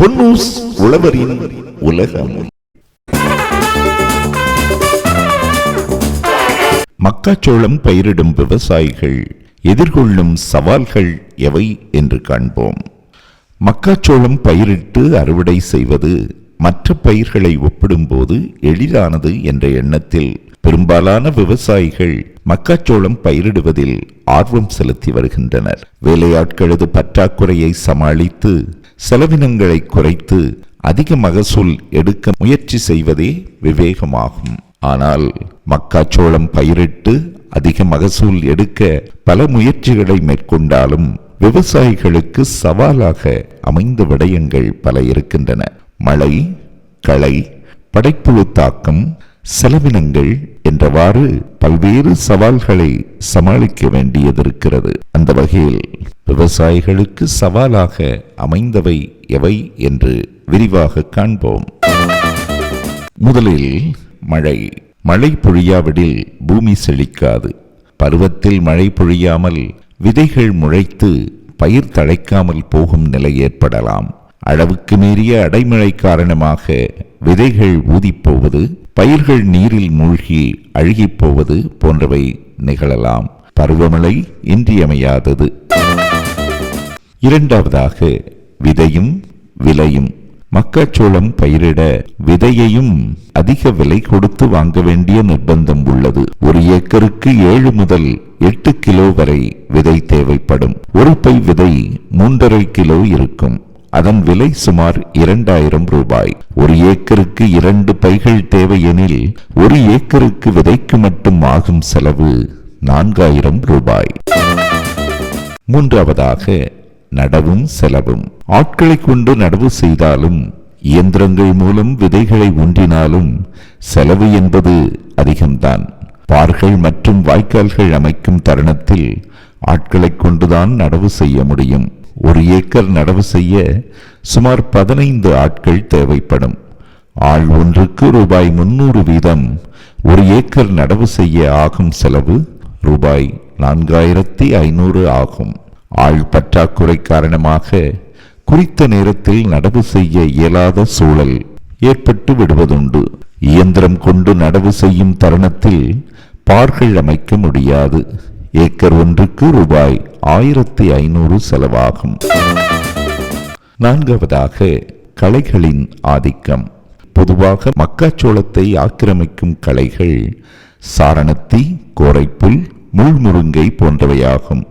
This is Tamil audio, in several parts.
பொன்னூஸ் உழவரின் உலகம். மக்காச்சோளம் பயிரிடும் விவசாயிகள் எதிர்கொள்ளும் சவால்கள் எவை என்று காண்போம். மக்காச்சோளம் பயிரிட்டு அறுவடை செய்வது மற்ற பயிர்களை ஒப்பிடும்போது எளிதானது என்ற எண்ணத்தில் பெரும்பாலான விவசாயிகள் மக்காச்சோளம் பயிரிடுவதில் ஆர்வம் செலுத்தி வருகின்றனர். வேலையாட்களது பற்றாக்குறையை சமாளித்து செலவினங்களை குறைத்து அதிக மகசூல் எடுக்க முயற்சி செய்வதே விவேகமாகும். ஆனால் மக்காச்சோளம் பயிரிட்டு அதிக மகசூல் எடுக்க பல முயற்சிகளை மேற்கொண்டாலும் விவசாயிகளுக்கு சவாலாக அமைந்த விடயங்கள் பல இருக்கின்றன. மழை களை படைப்புழு தாக்கம் செலவினங்கள் என்றவாறு பல்வேறு சவால்களை சமாளிக்க வேண்டியதிருக்கிறது. அந்த வகையில் விவசாயிகளுக்கு சவாலாக அமைந்தவை எவை என்று விரிவாக காண்போம். முதலில் மழை. மழை பொழியாவிடில் பூமி செழிக்காது. பருவத்தில் மழை பொழியாமல் விதைகள் முளைத்து பயிர் தழைக்காமல் போகும் நிலை ஏற்படலாம். அளவுக்கு மீறிய அடைமழை காரணமாக விதைகள் ஊதிப்போவது பயிர்கள் நீரில் மூழ்கி அழுகிப் போவது போன்றவை நிகழலாம். பருவமழை இன்றியமையாதது. இரண்டாவதாக விதையும் விலையும் மக்காச்சோளம் பயிரிட விதையையும் அதிக விலை கொடுத்து வாங்க வேண்டிய நிர்பந்தம் உள்ளது. ஒரு ஏக்கருக்கு ஏழு முதல் எட்டு கிலோ வரை விதை தேவைப்படும். ஒரு பை விதை மூன்றரை கிலோ இருக்கும். அதன் விலை சுமார் இரண்டாயிரம் ரூபாய். ஒரு ஏக்கருக்கு இரண்டு பைகள் தேவையெனில் ஒரு ஏக்கருக்கு விதைக்கு மட்டும் ஆகும் செலவு நான்காயிரம் ரூபாய். மூன்றாவதாக நடவும் செலவும். ஆட்களை கொண்டு நடவு செய்தாலும் இயந்திரங்கள் மூலம் விதைகளை ஊன்றினாலும் செலவு என்பது அதிகம்தான். பார்கள் மற்றும் வாய்க்கால்கள் அமைக்கும் தருணத்தில் ஆட்களை கொண்டுதான் நடவு செய்ய முடியும். ஒரு ஏக்கர் நடவு செய்ய சுமார் பதினைந்து ஆட்கள் தேவைப்படும். ஆள் ஒன்றுக்கு ரூபாய் முன்னூறு வீதம் ஒரு ஏக்கர் நடவு செய்ய ஆகும் செலவு ரூபாய் நான்காயிரத்தி ஐநூறு ஆகும். ஆள் பற்றாக்குறை காரணமாக குறித்த நேரத்தில் நடவு செய்ய இயலாத சூழல் ஏற்பட்டு விடுவதுண்டு. இயந்திரம் கொண்டு நடவு செய்யும் தருணத்தில் பார்கள் அமைக்க முடியாது. ஏக்கர் ஒன்றுக்கு ரூபாய் ஆயிரத்தி ஐநூறு செலவாகும். நான்காவதாக களைகளின் ஆதிக்கம். பொதுவாக மக்காச்சோளத்தை ஆக்கிரமிக்கும் களைகள் சாரணத்தி கோரைப்புல் முள்முருங்கை போன்றவையாகும்.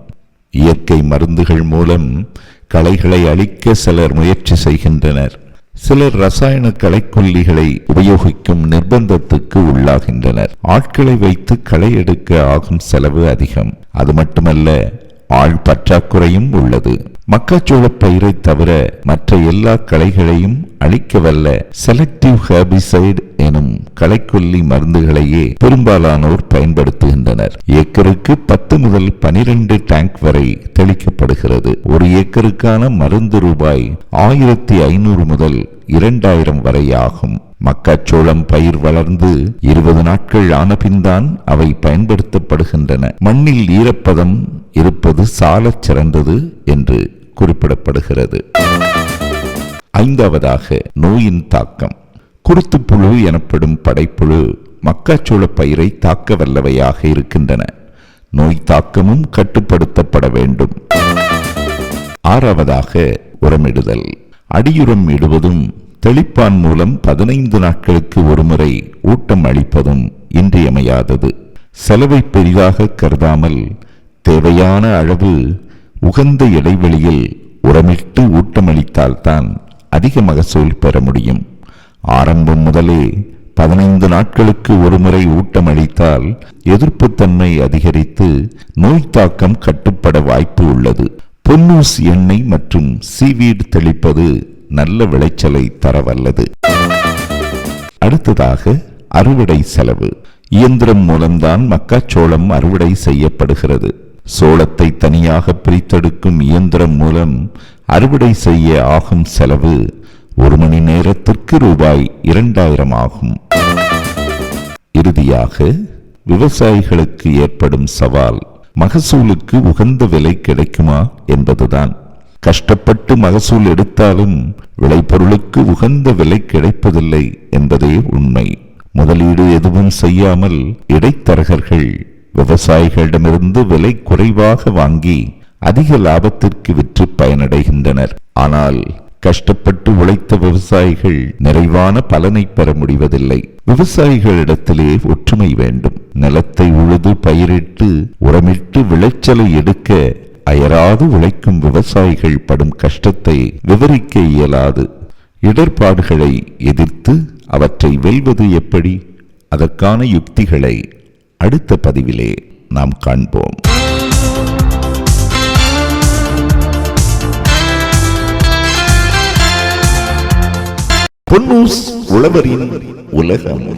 இயற்கை மருந்துகள் மூலம் களைகளை அழிக்க சிலர் முயற்சி செய்கின்றனர். சிலர் ரசாயன களைக்கொல்லிகளை உபயோகிக்கும் நிர்பந்தத்துக்கு உள்ளாகின்றனர். ஆட்களை வைத்து களை எடுக்க ஆகும் செலவு அதிகம். அது மட்டுமல்ல ஆள் பற்றாக்குறையும் உள்ளது. மக்காச்சோள பயிரை தவிர மற்ற எல்லா களைகளையும் அழிக்க வல்ல செலக்டிவ் ஹெர்பிசைடு எனும் களைக்கொல்லி மருந்துகளையே பெரும்பாலானோர் பயன்படுத்துகின்றனர். ஏக்கருக்கு பத்து முதல் பனிரெண்டு டேங்க் வரை தெளிக்கப்படுகிறது. ஒரு ஏக்கருக்கான மருந்து ரூபாய் ஆயிரத்தி ஐநூறு முதல் இரண்டாயிரம் வரை ஆகும். மக்காச்சோளம் பயிர் வளர்ந்து இருபது நாட்கள் ஆன பின்தான் அவை பயன்படுத்தப்படுகின்றன. மண்ணில் ஈரப்பதம் இருப்பது சாலச் சிறந்தது என்று குறிப்பிடப்படுகிறது. ஐந்தாவதாக நோயின் தாக்கம். குருத்துப்புழு எனப்படும் படைப்புழு மக்காச்சோள பயிரை தாக்க வல்லவையாக இருக்கின்றன. நோய் தாக்கமும் கட்டுப்படுத்தப்பட வேண்டும். ஆறாவதாக உரமிடுதல். அடியுரம் இடுவதும் தெளிப்பான் மூலம் பதினைந்து நாட்களுக்கு ஒருமுறை ஊட்டம் அளிப்பதும் இன்றியமையாதது. செலவை பெரிதாக கருதாமல் தேவையான அளவு உகந்த இடைவெளியில் உரமிட்டு ஊட்டமளித்தால்தான் அதிக மகசூல் பெற முடியும். ஆரம்பம் முதலே பதினைந்து நாட்களுக்கு ஒருமுறை ஊட்டமளித்தால் எதிர்ப்புத்தன்மை அதிகரித்து நோய் தாக்கம் கட்டுப்பட வாய்ப்பு உள்ளது. பொன்னூஸ் எண்ணெய் மற்றும் சீவீடு தெளிப்பது நல்ல விளைச்சலை தரவல்லது. அடுத்ததாக அறுவடை செலவு. இயந்திரம் மூலம்தான் மக்காச்சோளம் அறுவடை செய்யப்படுகிறது. சோளத்தை தனியாக பிரித்தெடுக்கும் இயந்திரம் மூலம் அறுவடை செய்ய ஆகும் செலவு ஒரு மணி நேரத்திற்கு ரூபாய் இரண்டாயிரம் ஆகும். இறுதியாக விவசாயிகளுக்கு ஏற்படும் சவால் மகசூலுக்கு உகந்த விலை கிடைக்குமா என்பதுதான். கஷ்டப்பட்டு மகசூல் எடுத்தாலும் விளைபொருளுக்கு உகந்த விலை கிடைப்பதில்லை என்பதே உண்மை. முதலீடு எதுவும் செய்யாமல் இடைத்தரகர்கள் விவசாயிகளிடமிருந்து விலை குறைவாக வாங்கி அதிக லாபத்திற்கு விற்று பயனடைகின்றனர். ஆனால் கஷ்டப்பட்டு உழைத்த விவசாயிகள் நிறைவான பலனை பெற முடிவதில்லை. விவசாயிகளிடத்திலே ஒற்றுமை வேண்டும். நிலத்தை உழுது பயிரிட்டு உரமிட்டு விளைச்சலை எடுக்க அயராது உழைக்கும் விவசாயிகள் படும் கஷ்டத்தை விவரிக்க இயலாது. இடர்பாடுகளை எதிர்த்து அவற்றை வெல்வது எப்படி? அதற்கான யுக்திகளை அடுத்த பதிவிலே நாம் காண்போம். பொன்னூஸ் உழவரின் உலகம்